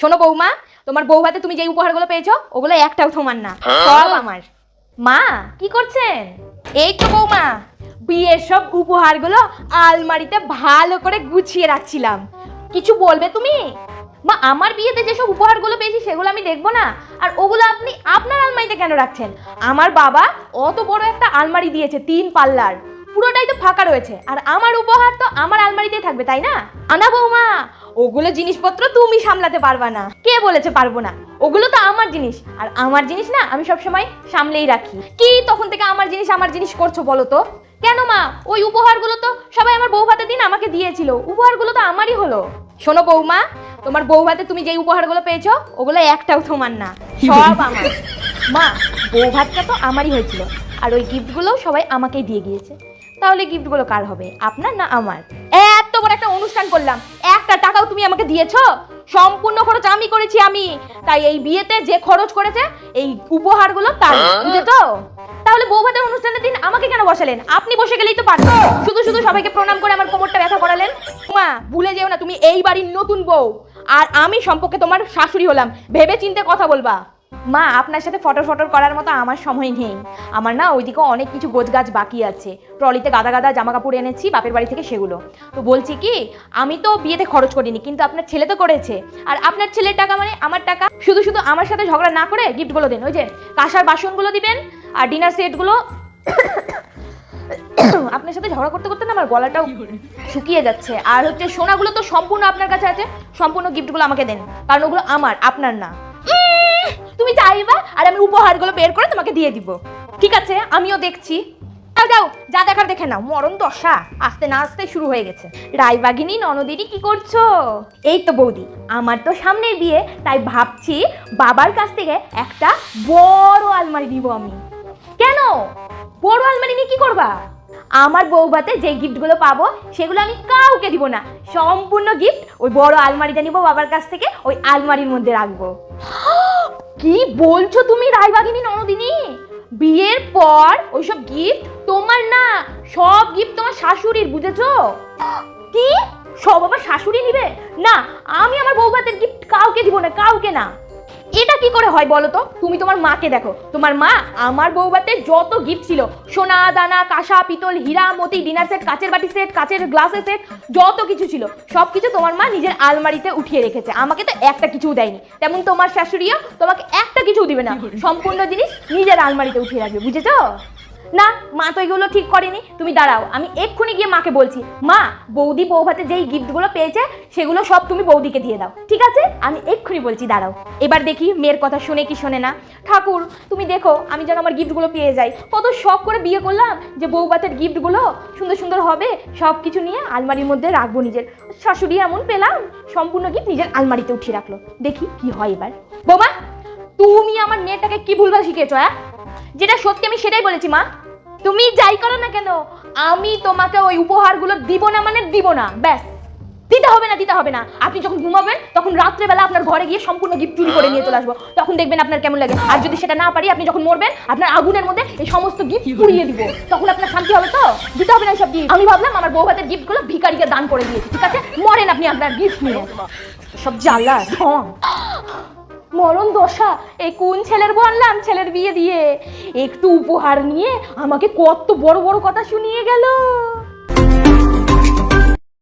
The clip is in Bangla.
শোনো বৌমা, তোমার বউ হাতে তুমি যে উপহারগুলো পেয়েছ, ওগুলো একটাও তোমার না, সব আমার। মা, কি করছেন? এই তো বৌমা, বিয়ের সব উপহারগুলো আলমারিতে ভালো করে গুছিয়ে রাখছিলাম। কিছু বলবে তুমি? মা, আমার বিয়েতে যেসব উপহারগুলো পেয়েছি, সেগুলো আমি দেখব না। আর ওগুলো আপনি আপনার আলমারিতে কেন রাখছেন? আমার বাবা অত বড় একটা আলমারি দিয়েছে, তিন পাল্লার। পুরোটাই তো ফাঁকা রয়েছে। আর আমার উপহার তো আমার আলমারিতেই থাকবে, তাই না? আনা বৌমা ওগুলো জিনিসপত্র তুমি সামলাতে পারবা না। কে বলেছে পারব না? ওগুলো তো আমার জিনিস। আর আমার জিনিস না আমি সবসময় সামলেই রাখি। কি তখন থেকে আমার জিনিস আমার জিনিস করছ বলো তো? কেন মা? ওই উপহারগুলো তো সবাই আমার বউ ভাতের দিন আমাকে দিয়েছিল। উপহারগুলো তো আমারই হলো। শোনো বৌমা, তোমার বউ ভাতে তুমি যেই উপহারগুলো পেয়েছ, ওগুলো একটাও তোমার না। সব আমার। মা, বউ ভাতটা তো আমারই হয়েছিল। আর ওই গিফটগুলো সবাই আমাকেই দিয়ে গিয়েছে। তাহলে গিফটগুলো কার হবে? আপনার না আমার? অনুষ্ঠান করলাম। একটা টাকাও তুমি আমাকে দিয়েছ? সম্পূর্ণ খরচ আমি করেছি আমি। তাই এই বিয়েতে যে খরচ করেছে এই উপহারগুলো তার। বুঝেছ তাহলে বউ ভাতের অনুষ্ঠানের দিন আমাকে কেন বসালেন? আপনি বসে গেলেই তো পারতেন শুধু শুধু সবাইকে প্রণাম করে আমার কোমরটা ব্যথা করালেন। মা ভুলে যেও না তুমি এই বাড়ির নতুন বউ। আর আমি সম্পর্কে তোমার শাশুড়ি হলাম। ভেবে চিন্তে কথা বলবা। মা আপনার সাথে ফটো ফটোর করার মতো আমার সময় নেই। আমার না ওইদিকে অনেক কিছু গোছগাছ বাকি আছে। ট্রলিতে গাদা গাদা জামা কাপড় এনেছি বাপের বাড়ি থেকে সেগুলো। তো বলছি কি আমি তো বিয়েতে খরচ করিনি কিন্তু আপনার ছেলে তো করেছে। আর আপনার ছেলের টাকা মানে আমার টাকা শুধু শুধু আমার সাথে ঝগড়া না করে গিফটগুলো দিন। ওই যে কাঁসার বাসনগুলো দিবেন আর ডিনার সেটগুলো আপনার সাথে ঝগড়া করতে করতে না আমার গলাটাও শুকিয়ে যাচ্ছে। আর হচ্ছে সোনাগুলো তো সম্পূর্ণ আপনার কাছে আছে সম্পূর্ণ গিফটগুলো আমাকে দেন। কারণ ওগুলো আমার আপনার না। তুমি চাইবা আর আমি উপহারগুলো বের করে তোমাকে দিয়ে দিব। ঠিক আছে, আমিও দেখছি। যাও যা দেখার দেখে নাও। মরণ দশা, আস্তে না আস্তে শুরু হয়ে গেছে। রায়বাগিনী, ননদিনী কি করছ? এই তো বৌদি, আমার তো সামনের বিয়ে, তাই ভাবছি বাবার কাছ থেকে একটা বড় আলমারি নিব আমি। কেন? বড় আলমারি নিয়ে কি করবা? আমার বৌভাতে যে গিফটগুলো পাবো, সেগুলো আমি কাউকে দিব না। সম্পূর্ণ গিফট ওই বড় আলমারিটা নিব বাবার কাছ থেকে, ওই আলমারির মধ্যে রাখব। কি বলছো তুমি রায়বাগিনী ননদিনী? বিয়ের পর ওইসব গিফট তোমার না, সব গিফট তোমার শাশুড়ির, বুঝেছ? কি? সব আবার শাশুড়ি নিবে? না, আমি আমার বউভাতের গিফট কাউকে দিব না, কাউকে না। এটা কি করে হয় বলো তো? তুমি তোমার মাকে দেখো। তোমার মা আমার বউবাতে যত গিফট ছিল। সোনা দানা কাঁসা পিতল হীরা মতি ডিনার সেট কাচের বাটি সেট কাচের গ্লাসের সেট যত কিছু ছিল সব কিছু তোমার মা নিজের আলমারিতে উঠিয়ে রেখেছে। আমাকে তো একটা কিছু দেয়নি। তেমন তোমার শাশুড়িও তোমাকে একটা কিছু দিবে না। সম্পূর্ণ জিনিস নিজের আলমারিতে উঠিয়ে রাখবে বুঝেছ? না, মা তো এগুলো ঠিক করেনি। তুমি দাঁড়াও, আমি এক্ষুনি গিয়ে মাকে বলছি। মা, বৌদি বৌভাতে যেই গিফটগুলো পেয়েছে, সেগুলো সব তুমি বৌদিকে দিয়ে দাও, ঠিক আছে? আমি এক্ষুনি বলছি, দাঁড়াও। এবার দেখি মেয়ের কথা শুনে কি শোনে না। ঠাকুর, তুমি দেখো, আমি যেন আমার গিফটগুলো পেয়ে যাই। কত শখ করে বিয়ে করলাম যে বৌভাতের গিফটগুলো সুন্দর সুন্দর হবে সব কিছু নিয়ে আলমারির মধ্যে রাখব নিজের। শাশুড়ি এমন পেলাম, সম্পূর্ণ গিফট নিজের আলমারিতে উঠিয়ে রাখল। দেখি কি হয় এবার। বৌমা, তুমি আমার মেয়েটাকে কি ভুলভাল শিখিয়েছো হ্যাঁ যেটা সত্যি আমি সেটাই বলেছি, মা। তুমি যাই করো না কেন, আমি তোমাকে ওই উপহারগুলো দিব না মানে দিব না, ব্যাস। দিতে হবে না, দিতে হবে না। আপনি যখন ঘুমাবেন, তখন রাত্রেবেলা আপনার ঘরে গিয়ে সম্পূর্ণ গিফট চুরি করে নিয়ে চলে আসব। তখন দেখবেন আপনার কেমন লাগে। আর যদি সেটা না পারি, আপনি যখন মরবেন, আপনার আগুনের মধ্যে এই সমস্ত গিফট পুড়িয়ে দিব। তখন আপনার শান্তি হবে তো? দিতে হবে না সব গিফট আমি ভাবলাম, আমার বউ হাতের গিফটগুলো ভিকারিকে দান করে দিয়েছি। ঠিক আছে? মরেন আপনি আপনার গিফট নিয়ে। সব জ্বালা মরণ দশা, এই কোন ছেলের বললাম ছেলের বিয়ে দিয়ে? একটু উপহার নিয়ে আমাকে কত বড় বড় কথা শুনিয়ে গেল।